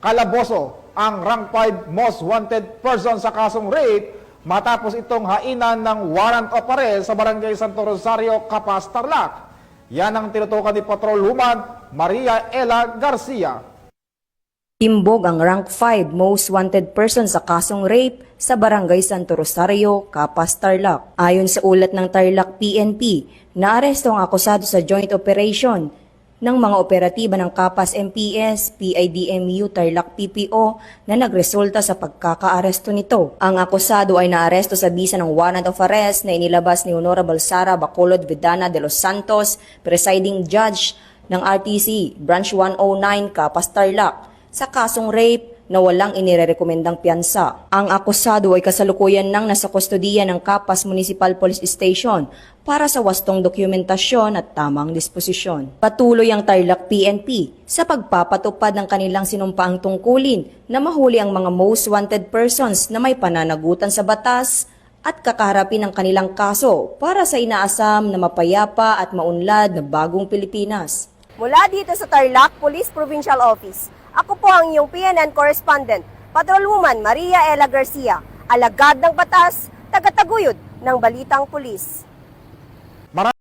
kalaboso ang rank 5 most wanted person sa kasong rape matapos itong hainan ng warrant of arrest sa barangay Santo Rosario, Capas, Tarlac. Yan ang tinutukan ni Patrolwoman Maria Ela Garcia. Timbog ang rank 5 most wanted person sa kasong rape sa Barangay Santo Rosario, Capas, Tarlac. Ayon sa ulat ng Tarlac PNP, naaresto ang akusado sa joint operation ng mga operatiba ng Capas MPS, PIDMU, Tarlac PPO na nagresulta sa pagkakaaresto nito. Ang akusado ay naaresto sa bisa ng warrant of arrest na inilabas ni Honorable Sara Bacolod Vidana de los Santos, presiding judge ng RTC Branch 109 Capas Tarlac sa kasong rape na walang inirekomendang piyansa. Ang akusado ay kasalukuyan nang nasa kustodiya ng Capas Municipal Police Station para sa wastong dokumentasyon at tamang disposisyon. Patuloy ang Tarlac PNP sa pagpapatupad ng kanilang sinumpaang tungkulin na mahuli ang mga most wanted persons na may pananagutan sa batas at kakaharapin ang kanilang kaso para sa inaasam na mapayapa at maunlad na bagong Pilipinas. Mula dito sa Tarlac Police Provincial Office, ako po ang iyong PNN correspondent, Patrolwoman Maria Ela Garcia, alagad ng batas, tagataguyod ng Balitang Pulis.